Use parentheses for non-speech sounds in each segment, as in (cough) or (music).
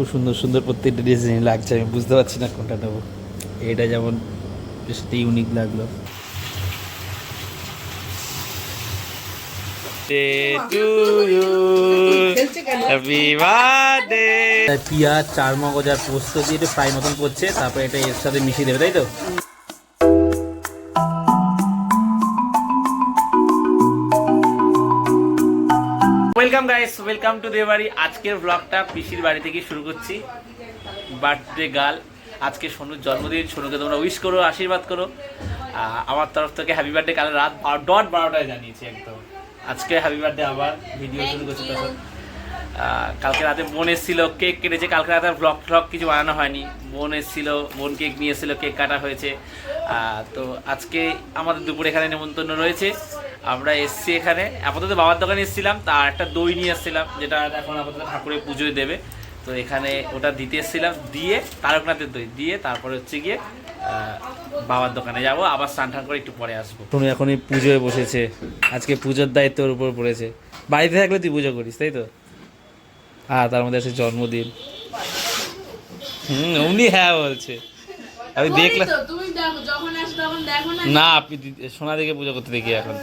খুব সুন্দর সুন্দর প্রত্যেকটা ডিজাইন লাগছে আমি বুঝতে পারছি না কোনটা নেব। এটা যেমন বেশ ইউনিক লাগল। পিয়া চার মগজ আর পোস্ত দিয়ে একটু ফ্রাই মতন করছে তারপরে এটা এর সাথে মিশিয়ে দেবে তাই তো? Welcome guys welcome to Debari আজকের ব্লগটা পিসির বাড়ি থেকে শুরু করছি। বার্থডে গার্ল আজকে সোনুর জন্মদিন। সোনুকে তোমরা উইশ করো আশীর্বাদ করো। আমার তরফ থেকে হ্যাপি বার্থডে কাল রাত ডট বারোটায় জানিয়েছি একদম। আজকে হ্যাপি বার্থডে আবার। ভিডিও শুরু করছি তখন। কালকে রাতে বোন এসেছিল কেক কেটেছে। কালকে রাতে ব্লগ ট্লগ কিছু বানানো হয়নি। বোন এসেছিল বোন কেক নিয়ে এসেছিল কেক কাটা হয়েছে। তো আজকে আমাদের দুপুরে এখানে নেমন্তন্ন রয়েছে। আমরা এসছি এখানে। আপাতত বাবার দোকানে এসেছিলাম তার একটা দই নিয়ে এসেছিলাম যেটা এখন আপাতত ঠাকুরের পুজোয় দেবে। তো এখানে ওটা দিতে এসেছিলাম দিয়ে তারকনাথের দই দিয়ে তারপরে হচ্ছে গিয়ে বাবার দোকানে যাব আবার স্নান টান করে একটু পরে আসব। তুমি এখন এই পুজোয় বসেছে আজকে পুজোর দায়িত্ব ওর উপর পড়েছে। বাড়িতে থাকলে তুই পুজো করিস তাই তো? হ্যাঁ তার মধ্যে আছে জন্মদিন। হুম উনি হ্যাঁ বলছে। আমি দেখলাম তো, তুমি দেখো যখন আসো তখন দেখো না। সোনা দিকে পুজো করতে দেখি এখন।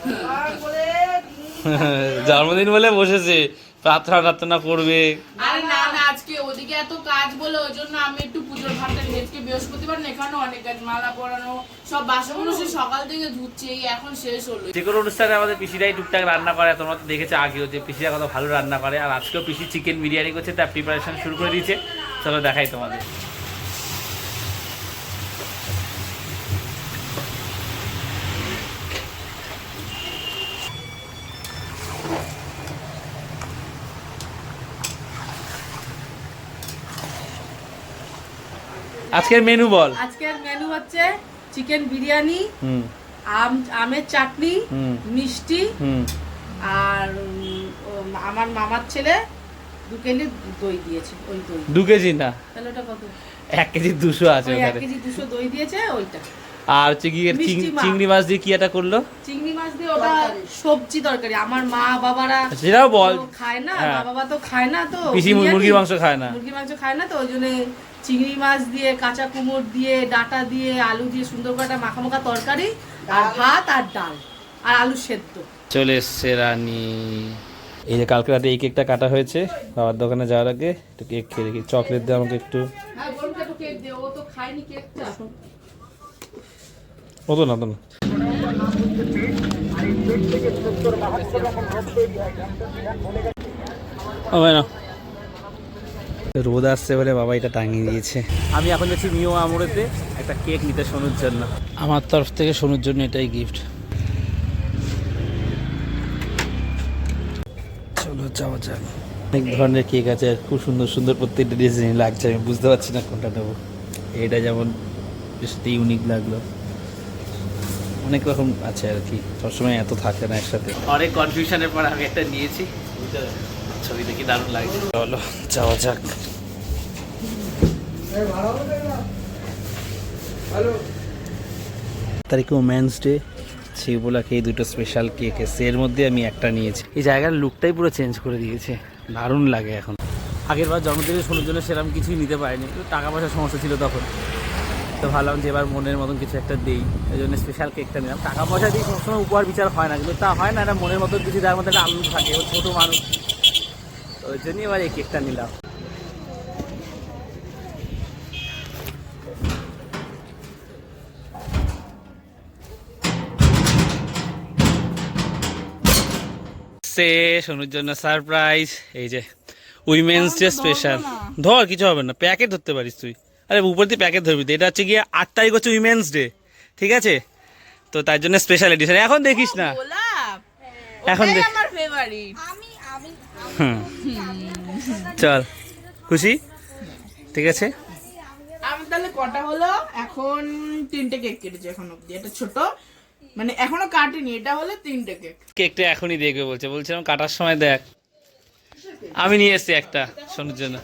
(laughs) জন্মদিন বলে বসেছে প্রার্থনা টার্থনা করবে। আরে না না আজকে ওদিকে এত কাজ বলে ওই জন্য আমি একটু পুজোর ভাতটা নিই। আজকে বৃহস্পতিবার এখানে অনেক কাজ মালা পরানো সব বাসনগুলো সে সকাল থেকে ধুচ্ছে এই এখন শেষ হলো। যে কোনো অনুষ্ঠানে আমাদের পিসিরাই টুকটাক রান্না করে তোমরা তো দেখেছ আগেও যে পিসিরা কত ভালো রান্না করে আর আজকেও পিসি চিকেন বিরিয়ানি করছে তার প্রিপারেশন শুরু করে দিয়েছে। চলো দেখাই তোমাদের। আজকের মেনু বল। আজকের মেনু হচ্ছে চিকেন বিরিয়ানি আম আমের চাটনি মিষ্টি আর আমার মামার ছেলে দু কেজি দই দিয়েছে ওই দই। দু কেজি না? তাহলে ওটা কত? এক কেজি দুশো আছে এক কেজি দুশো দই দিয়েছে ওইটা। আর হচ্ছে কি। চিংড়ি মাছ দিয়ে কি এটা করল? চিংড়ি মাছ দিয়ে ওটা সবজি তরকারি। আমার মা বাবারা সেটাও বল। খায় না হ্যাঁ। মা বাবা তো খায় না তো পিসি মুরগির মাংস খায় না। মুরগির মাংস খায় না তো ওই জন্য চিংড়ি মাছ দিয়ে কাঁচা কুমড় দিয়ে ডাটা দিয়ে আলু দিয়ে সুন্দর করে একটা মাখা মাখা তরকারি আর ভাত আর ডাল আর আলু সেদ্ধ। চলে এসছে রানী। এই যে কালকে রাতে এই কেকটা কাটা হয়েছে বাবার দোকানে যাওয়ার আগে একটু কেক খেয়ে রেখি চকলেট দিয়ে আমাকে একটু। হ্যাঁ ও তো না তো না। ও ভাই না। রোদ আসছে বলে বাবা এটা টাঙিয়ে দিয়েছে। আমি এখন যাচ্ছি মিও আমরেতে একটা কেক নিতে সোনুর জন্য। আমার তরফ থেকে সোনুর জন্য এটাই গিফট চলো যাওয়া যাক। অনেক ধরনের কেক আছে আর খুব সুন্দর সুন্দর প্রত্যেকটা ডিজাইন লাগছে আমি বুঝতে পারছি না কোনটা নেব। এটা যেমন বেশ ইউনিক লাগল। অনেক রকম আছে আর কি সবসময় এত থাকে না একসাথে। অনেক কনফিউশনের পর আমি একটা নিয়েছি। ছবি দেখি দারুণ লাগছে। চলো যাওয়া যাক। তারিখে ওম্যান্স ডে সেই উপলক্ষে এই দুটো স্পেশাল কেক এসছে এর মধ্যে আমি একটা নিয়েছি। এই জায়গার লুকটাই পুরো চেঞ্জ করে দিয়েছে। দারুণ লাগে এখন। আগের বার জন্মদিনে শোনার জন্য সেরকম কিছুই নিতে পারিনি। টাকা পয়সার সমস্যা ছিল তখন। তো ভাবলাম যে এবার মনের মতন কিছু একটা দেই। এই জন্য স্পেশাল কেকটা নিলাম। টাকা পয়সা দিয়ে সবসময় উপহার বিচার হয় না, কিন্তু তা হয় না, এটা মনের মতন কিছু তার মধ্যে একটা আনন্দ থাকে। ছোটো মানুষ। ওই জন্যই এবার এই কেকটা নিলাম। সে সোনুর জন্য সারপ্রাইজ এই যে উইমেন্স ডে স্পেশাল ধর কিছু হবে না। প্যাকেট ধরতে পারিস তুই। আরে উপর দিয়ে প্যাকেট ধরবি তো। এটা হচ্ছে গিয়ে আট তারিখ হচ্ছে উইমেন্স ডে ঠিক আছে? তো তার জন্য স্পেশাল এডিশন এখন দেখিস না। এখন চল। খুশি? ঠিক আছে? আমি তাহলে কটা হলো? এখন তিনটে কেক কেটেছে এখন অব্দি এটা ছোট মানে এখনও কাটেনি এটা হলো তিনটে কেক কেকটা এখনই দেখবে বলছে বলছিলাম কাটার সময় দেখ। আমি নিয়ে এসেছি একটা সোনুর জন্য।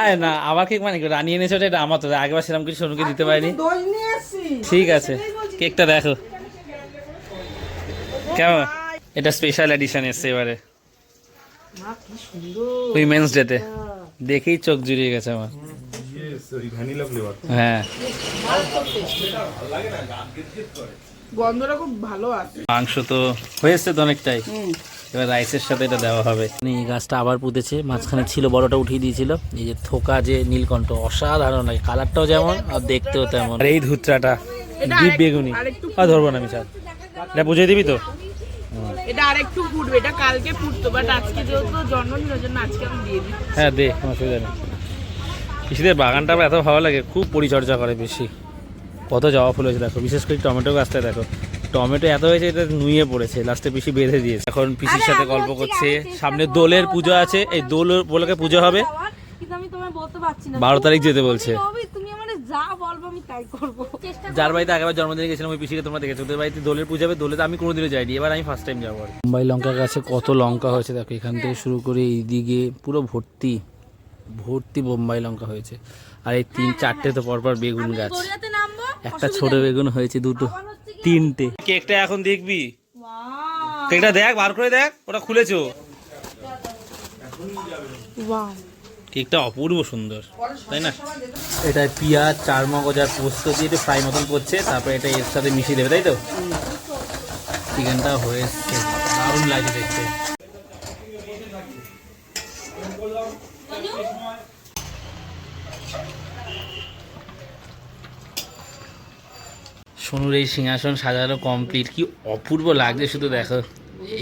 আরে না আমার কেক মানে রানিয়ে এনেছে ওটা এটা আমার তো আগেবার সেরকম কিছু সোনুকে দিতে পারিনি। দই ঠিক আছে কেকটা দেখো। কেমন? এটা স্পেশাল এডিশন এসছে এবারে। মা কি সুন্দর। উইমেন্স ডেতে দেখেই চোখ জুড়িয়ে গেছে আমার। ফ্লেভার হ্যাঁ। গন্ধটা খুব ভালো আছে। মাংস তো হয়েছে তো অনেকটাই। এবার রাইসের সাথে এটা দেওয়া হবে। এই গাছটা আবার পুঁতেছে মাঝখানে ছিল বড়টা উঠিয়ে দিয়েছিল। এই যে থোকা যে নীলকণ্ঠ অসাধারণ লাগে। কালারটাও যেমন আর দেখতেও তেমন। আর এই ধুতরাটা ডিপ বেগুনি। আর ধরবো না আমি স্যার এটা বুঝিয়ে দিবি তো? এটা আরেকটু ফুটবে এটা কালকে ফুটতো বাট আজকে যেহেতু জন্মদিন ওই জন্য আজকে আমি দিয়ে দিই হ্যাঁ দে কোনো অসুবিধা নেই। পিসিদের বাগানটা আমার এত ভালো লাগে খুব পরিচর্যা করে বেশি। কত জবা ফুল হয়েছে দেখো বিশেষ করে টমেটো গাছটা দেখো। টমেটো এত হয়েছে এটা নুয়ে পড়েছে লাস্টে পিসি বেঁধে দিয়েছে। এখন পিসির সাথে গল্প করছে সামনে দোলের পুজো আছে এই দোল বলে পুজো হবে। যাওয়ার, কিন্তু আমি তোমায় বলতে পারছি না। বারো তারিখ যেতে বলছে। তুমি নবী, তুমি আমারে যা বলব আমি তাই যার বাড়িতে আগেবার জন্মদিনে গেছিলাম ওই পিসিকে তোমরা দেখেছ। ওদের বাড়িতে দোলের পুজো হবে দোলে আমি কোনোদিনও যাইনি এবার আমি ফার্স্ট টাইম যাব মুম্বাই লঙ্কা গাছে কত লঙ্কা হয়েছে দেখো এখান থেকে শুরু করে এইদিকে পুরো ভর্তি। ভর্তি বোম্বাই লঙ্কা হয়েছে। আর এই তিন চারটে তো পরপর বেগুন গাছ। একটা ছোট বেগুন হয়েছে দুটো তিনটে। কেকটা এখন দেখবি। কেকটা দেখ বার করে দেখ ওটা খুলেছো। কেকটা অপূর্ব সুন্দর তাই না? এটা পেঁয়াজ চার মগজ আর পোস্ত দিয়ে একটু ফ্রাই মতন করছে তারপরে এটা এর সাথে মিশিয়ে দেবে তাই তো? চিকেনটা হয়ে এসছে দারুণ লাগে দেখতে। সোনুর এই সিংহাসন সাজানো কমপ্লিট কি অপূর্ব লাগছে শুধু দেখো।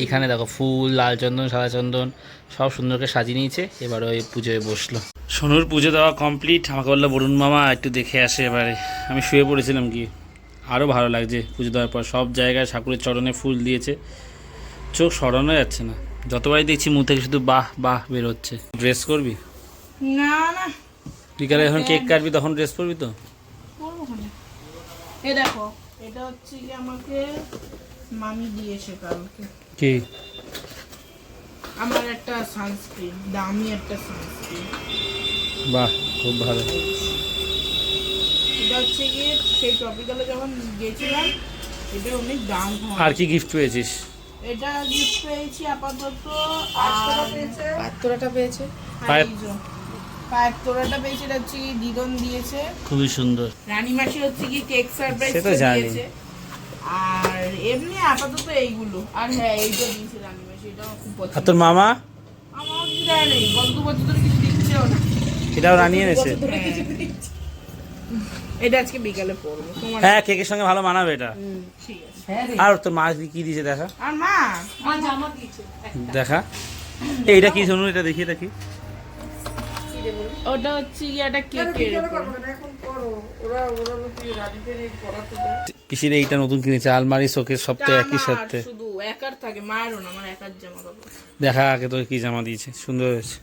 এখানে দেখো ফুল লাল চন্দন সাদা চন্দন সব সুন্দরকে সাজিয়ে নিয়েছে। এবার ওই পুজোয় বসল। সোনুর পুজো দেওয়া কমপ্লিট আমাকে বলল বরুণ মামা একটু দেখে আসে এবারে। আমি শুয়ে পড়েছিলাম কি আরও ভালো লাগছে পুজো দেওয়ার পর। সব জায়গায় ঠাকুরের চরণে ফুল দিয়েছে। চোখ সরানো যাচ্ছে না। যতবারই দেখছি মুখ থেকে শুধু বাহ বাহ বেরোচ্ছে। ড্রেস করবি? না না। বিকালে যখন কেক কাটবি তখন ড্রেস করবি তো? এ দেখো। এটা হচ্ছে কি আমাকে মামি দিয়েছে কালকে। কি? আমার একটা সানস্ক্রিন দামি একটা সানস্ক্রিন বাহ খুব ভালো। এটা হচ্ছে গিয়ে সেই যখন গেছিলাম এটা অনেক দাম আর কি গিফট পেয়েছিস? এটা গিফট পেয়েছি আপাতত পাঁচতোরাটা পেয়েছে। পায়ের- পায়ের তোরাটা পেয়েছে এটা হচ্ছে কি দিদন দিয়েছে। খুবই সুন্দর। রানী মাসি হচ্ছে কি কেক সারপ্রাইজ। দিয়েছে। আর এমনি আপাতত এইগুলো। আর হ্যাঁ এইটা দিয়েছে রানী এটাও খুব আর তোর মামা? আমার কিছু দেয় নেই গত বছর ধরে কিছু দিচ্ছেও না। এটাও রানিয়ে এনেছে। হ্যাঁ। এটা আজকে বিকালে পড়ব হ্যাঁ কেকের সঙ্গে ভালো মানাবে এটা। ঠিক আছে। আর তোর মা কি দিয়েছে দেখা? আর মা? মা জামা দিয়েছে দেখা। এইটা কি শুনুন এটা দেখিয়ে দেখি। ওটা হচ্ছে কি কেকের পিসির এইটা নতুন কিনেছে আলমারি শোকের সপ্তাহে একই সাথে। শুধু একার থাকে মায়েরও না আমার একার জামা কাপড় দেখা আগে তোর কি জামা দিয়েছে? সুন্দর হয়েছে।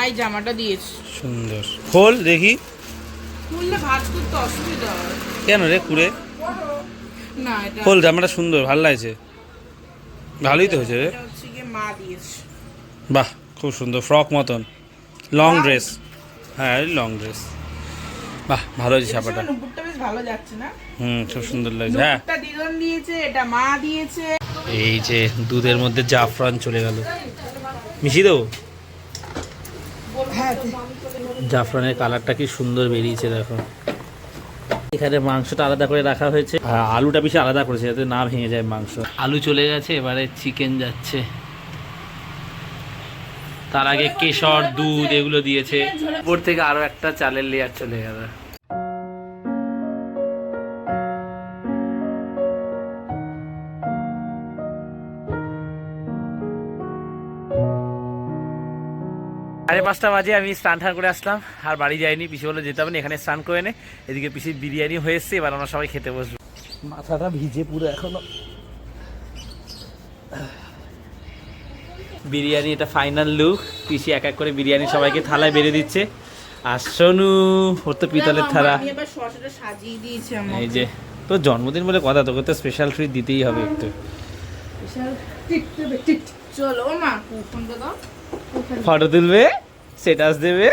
আই জামাটা দিয়েছে। সুন্দর। খোল দেখি। খুললে ভাত করতে অসুবিধা কেন রে কুড়ে? না এটা খোল জামাটা সুন্দর ভালো লাগছে। ভালোই তো হয়েছে রে। মা দিয়েছে। বাহ। খুব সুন্দর ফ্রক মতন। লং ড্রেস হ্যাঁ লং ড্রেস বাহ ভালো হয়েছে ছাপাটা ভালো যাচ্ছে না? হুম খুব সুন্দর লাগছে। হ্যাঁ। দিদন দিয়েছে এটা মা দিয়েছে। এই যে দুধের মধ্যে জাফরান চলে গেল। মিশিয়ে দেবো জাফরানের কালারটা কি সুন্দর বেরিয়েছে দেখো। এখানে মাংসটা আলাদা করে রাখা হয়েছে। আর আলুটা বেশি আলাদা করেছে যাতে না ভেঙে যায় মাংস। আলু চলে গেছে এবারে চিকেন যাচ্ছে। তার আগে কেশর, দুধ এগুলো দিয়েছে। উপর থেকে আরও একটা চালের লেয়ার চলে গেল। সাড়ে পাঁচটা বাজে, আমি স্নান টান করে আসলাম। আর বাড়ি যাইনি, পিসি বলে যেতে হবে না, এখানে স্নান করে নে। এদিকে পিসির বিরিয়ানি হয়ে এসছে, এবার আমরা সবাই খেতে বসবো। মাথাটা ভিজে পুরো এখনও। বিরিয়ানি এটা ফাইনাল লুক পিসি এক এক করে বিরিয়ানি সবাইকে থালায় বেড়ে দিচ্ছে। আর সোনু ওর তো পিতলের থালা। এই যে তোর জন্মদিন বলে কথা তোকে তো স্পেশাল ট্রিট দিতেই হবে একটু। চলো মা ফটো তুলবে স্টেটাস দেবে।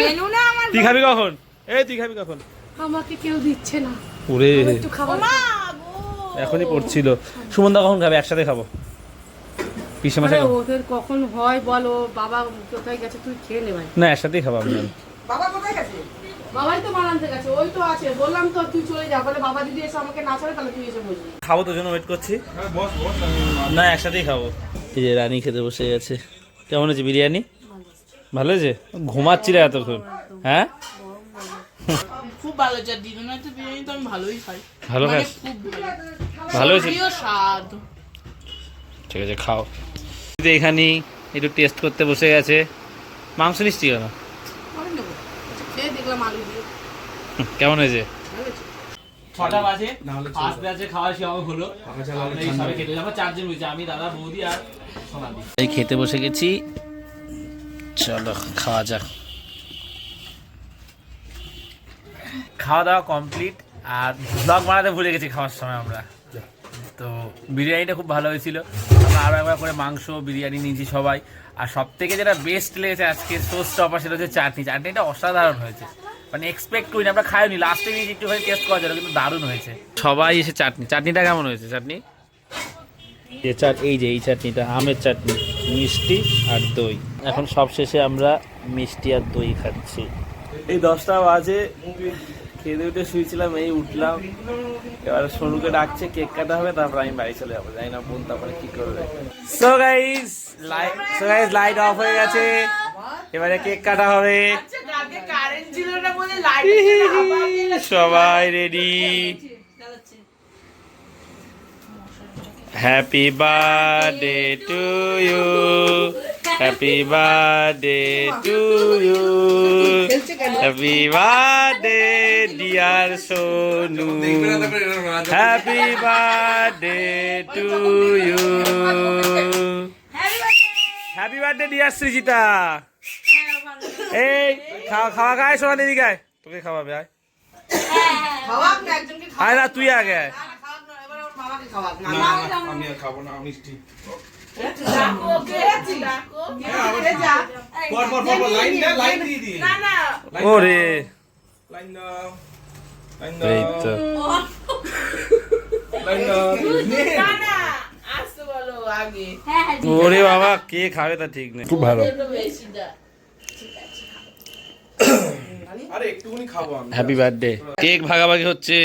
মেনু না আমার তুই খাবি কখন? এই তুই খাবি কখন? আমাকে কেউ দিচ্ছে না। ওরে। একটু এখনই পড়ছিল। সুমন দা কখন খাবে? একসাথে খাব। পিসেমশাই আরে ওদের কখন হয় বলো বাবা কোথায় গেছে তুই খেয়ে নে ভাই। না একসাথেই খাব আমি বাবাই তো গেছে ওই তো আছে। বললাম তো তুই চলে যা। বলে বাবা যদি এসে আমাকে না ছাড়ে তাহলে তুই এসে বসবি। খাব তো জন্য ওয়েট করছি। হ্যাঁ বস বস না একসাথেই খাব। এই যে রানী খেতে বসে গেছে। কেমন হয়েছে বিরিয়ানি? ভালো হয়েছে? ঘুমাচ্ছি রে এতক্ষণ। হ্যাঁ? খুব ভালো যা তো বিরিয়ানি তো আমি ভালোই খাই। ভালো মানে খুব ভালো হয়েছে? স্বাদ। ঠিক আছে খাও। এখানে একটু টেস্ট করতে বসে গেছে। মাংস নিচ্ছি কেন কেমন হয়েছে? ছটা বাজে খাওয়া হলো। খেতে যাব চারজন হয়েছে আমি দাদা বৌদি আর সোনাদি খেতে বসে গেছি। চলো খাওয়া যাক। খাওয়া দাওয়া কমপ্লিট আর ব্লগ বানাতে ভুলে গেছি খাওয়ার সময় আমরা। তো বিরিয়ানিটা খুব ভালো হয়েছিল। আমরা আরও একবার করে মাংস বিরিয়ানি নিয়েছি সবাই। আর সব থেকে যেটা বেস্ট লেগেছে আজকে সোস টপার সেটা হচ্ছে চাটনি। চাটনিটা অসাধারণ হয়েছে। মানে এক্সপেক্ট করিনি আমরা খাইনি লাস্টে নিয়ে একটুখানি টেস্ট করা যাবে কিন্তু দারুণ হয়েছে। সবাই এসে চাটনি। চাটনিটা কেমন হয়েছে চাটনি? যে চাট এই যে এই চাটনিটা আমের চাটনি মিষ্টি আর দই। এখন সব শেষে আমরা মিষ্টি আর দই খাচ্ছি। এই দশটা বাজে। খেতে উঠে শুয়েছিলাম এই উঠলাম। এবার সোনুকে ডাকছে কেক কাটা হবে তারপর আমি বাড়ি চলে যাব। জানি না বোন তারপরে কি করবে। So guys light so guys light off হয়ে গেছে। এবারে কেক কাটা হবে। আচ্ছা সবাই ready happy birthday to you happy birthday to you happy birthday dear Sonu happy birthday to you happy birthday dear Srijita এই খাওয়া খাওয়া খায় সোনা দিদি গায় তোকে খাওয়াবে আয় আয় না তুই আগে আমি খাব না মিষ্টি ডাকো ওরে। এই তো বাবা কে খাবে তা ঠিক নেই। খুব ভালো। একটু বেশি দা আরে একটুখানি খাব আমি হ্যাপি বার্থডে কেক ভাগাভাগি হচ্ছে।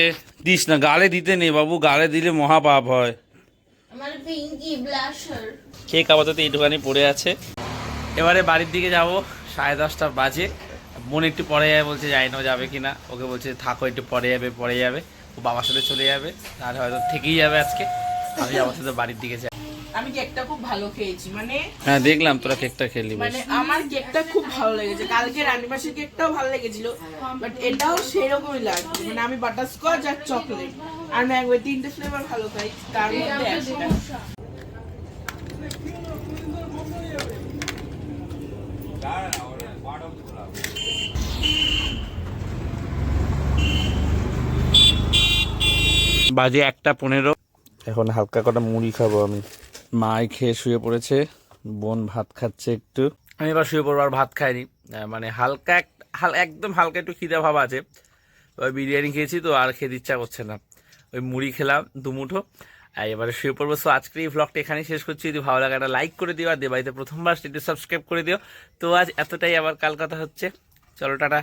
দিস না গালে দিতে নেই বাবু গালে দিলে মহাপাপ হয়। আমার পিঙ্কি ব্লাশার। কেক আপাতত এইটুখানি পড়ে আছে। এবারে বাড়ির দিকে যাব, সাড়ে দশটা বাজে। বোন একটু পরে যাবে বলছে যাই না যাবে কিনা। ওকে বলছে, থাকো, একটু পরে যাবে পরে যাবে। ও বাবার সাথে চলে যাবে, তাহলে হয়তো থেকেই যাবে আজকে। আমি আমার সাথে বাড়ির দিকে যাই আমি কেকটা খুব ভালো খেয়েছি মানে হ্যাঁ দেখলাম তোরা কেকটা খেলি মানে আমার কেকটা খুব ভালো লেগেছে। কালকে কেকটাও ভালো লেগেছিল বাট এটাও সেরকমই লাগছে মানে আমি বাটারস্কচ আর চকলেট আর ম্যাঙ্গো তিনটে ফ্লেভার ভালো খাই তার মধ্যে একটা। বাজে একটা পনেরো। এখন হালকা কটা মুড়ি খাব আমি। মাই খেয়ে শুয়ে পড়েছে। বোন ভাত খাচ্ছে একটু। আমি এবার শুয়ে পড়ব আর ভাত খাইনি। মানে হালকা এক একদম হালকা একটু খিদে ভাব আছে। ওই বিরিয়ানি খেয়েছি তো, আর খেতে ইচ্ছা করছে না। ওই মুড়ি খেলাম, দুমুঠো। আর এবারে শুয়ে পড়ব। সো আজকের এই ভ্লগটা এখানেই শেষ করছি। যদি ভালো লাগে একটা লাইক করে দিও আর দেবাইতে প্রথমবার সেটি সাবস্ক্রাইব করে দিও। তো আজ এতটাই আবার কাল কথা হচ্ছে। চলো, টাটা।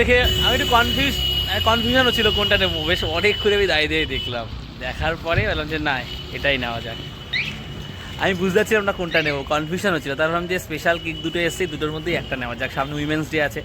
দেখে আমি একটু কনফিউজ কনফিউশনও ছিল কোনটা নেব। বেশ অনেক ঘুরে আমি দাঁড়িয়ে দিয়ে দেখলাম। দেখার পরে বললাম যে, না, এটাই নেওয়া যাক। আমি বুঝতে পারছিলাম না কোনটা নেব। কনফিউশন হচ্ছিল তারপর আমি যে স্পেশাল কিক দুটো এসেছি, দুটোর মধ্যেই একটা নেওয়া যাক। সামনে উইমেন্স ডে আছে।